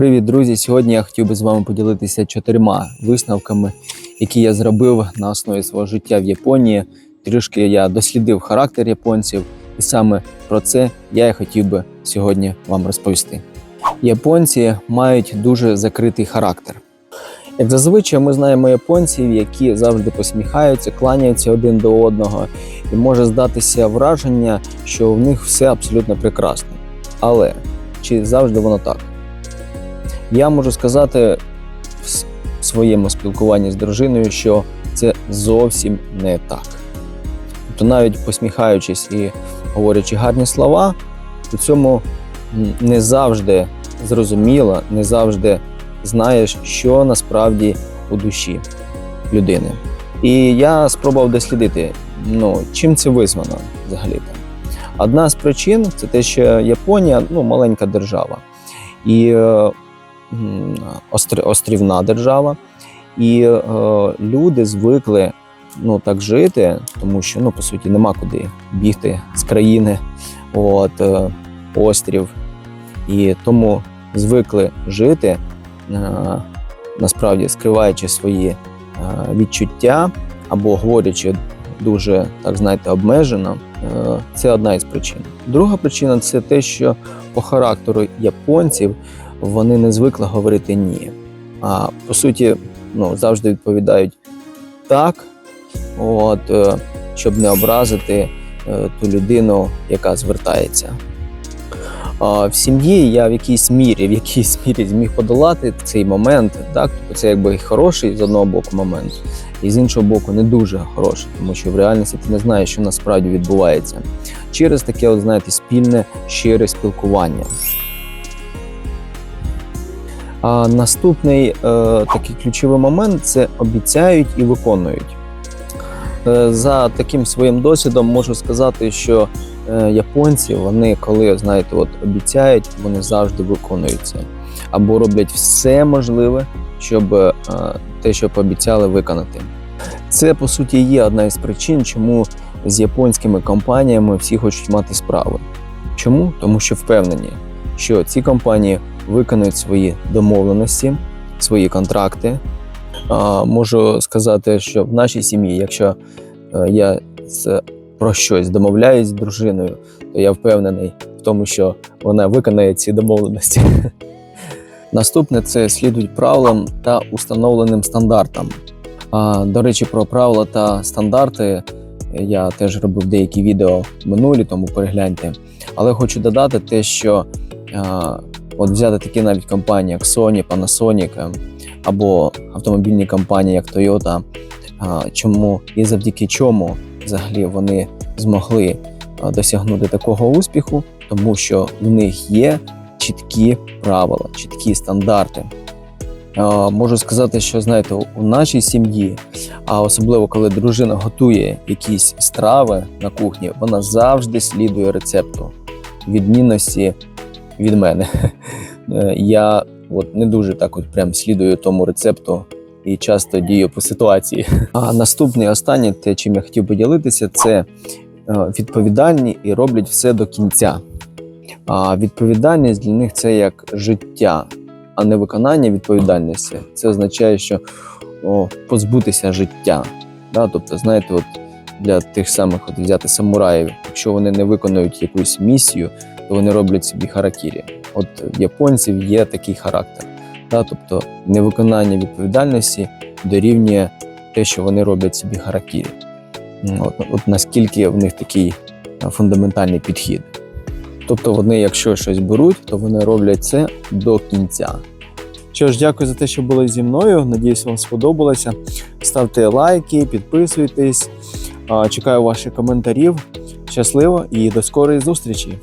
Привіт, друзі! Сьогодні я хотів би з вами поділитися чотирма висновками, які я зробив на основі свого життя в Японії. Трішки я дослідив характер японців, і саме про це я і хотів би сьогодні вам розповісти. Японці мають дуже закритий характер. Як зазвичай, ми знаємо японців, які завжди посміхаються, кланяються один до одного, і може здатися враження, що в них все абсолютно прекрасно. Але чи завжди воно так? Я можу сказати в своєму спілкуванні з дружиною, що це зовсім не так. Тобто, навіть посміхаючись і говорячи гарні слова, у цьому не завжди зрозуміло, не завжди знаєш, що насправді у душі людини. І я спробував дослідити, ну, чим це визвано взагалі. Одна з причин це те, що Японія ну, маленька держава. І е, острівна держава, і е, люди звикли ну, так жити, тому що ну, по суті нема куди бігти з країни, от, е, острів. І тому звикли жити, е, насправді скриваючи свої е, відчуття або говорячи дуже, так знаєте, обмежено. Е, Це одна із причин. Друга причина це те, що по характеру японців вони не звикли говорити ні. А по суті, ну, завжди відповідають так, от, е, щоб не образити е, ту людину, яка звертається. В сім'ї я в якійсь мірі, в якійсь мірі зміг подолати цей момент. Так? Тобто це якби хороший з одного боку момент, і з іншого боку, не дуже хороший, тому що в реальності ти не знаєш, що насправді відбувається. Через таке, от, знаєте, спільне щире спілкування. А наступний е, такий ключовий момент це обіцяють і виконують. Е, за таким своїм досвідом можу сказати, що е, японці, вони коли знаєте, от обіцяють, вони завжди виконують це. Або роблять все можливе, щоб е, те, що пообіцяли, виконати. Це по суті є одна із причин, чому з японськими компаніями всі хочуть мати справи. Чому? Тому що впевнені, що ці компанії виконують свої домовленості, свої контракти. Можу сказати, що в нашій сім'ї, якщо е, я про щось домовляюсь з дружиною, то я впевнений в тому, що вона виконає ці домовленості. Наступне це слідують правилам та установленим стандартам. А, до речі, про правила та стандарти я теж робив деякі відео минулі, тому перегляньте. Але хочу додати те, що а, От взяти такі навіть компанії, як Sony, Panasonic е, або автомобільні компанії, як Toyota, чому і завдяки чому взагалі вони змогли досягнути такого успіху, тому що в них є чіткі правила, чіткі стандарти. Можу сказати, що знаєте, у нашій сім'ї, а особливо коли дружина готує якісь страви на кухні, вона завжди слідує рецепту. Відмінності від мене. Е, Я от не дуже так от прям слідую тому рецепту і часто дію по ситуації. А наступне останнє, те, чим я хотів поділитися, це е, відповідальні і роблять все до кінця. А відповідальність для них це як життя, а не виконання відповідальності. Це означає, що о, позбутися життя. Да? Тобто, знаєте, от для тих самих от взяти самураїв, якщо вони не виконують якусь місію, то вони роблять собі харакірі. От в японців є такий характер. Да? Тобто невиконання відповідальності дорівнює те, що вони роблять собі харакірі. От, от наскільки в них такий фундаментальний підхід. Тобто вони, якщо щось беруть, то вони роблять це до кінця. Що ж, дякую за те, що були зі мною. Надіюсь, вам сподобалося. Ставте лайки, підписуйтесь. Чекаю ваших коментарів. Щасливо і до скорої зустрічі!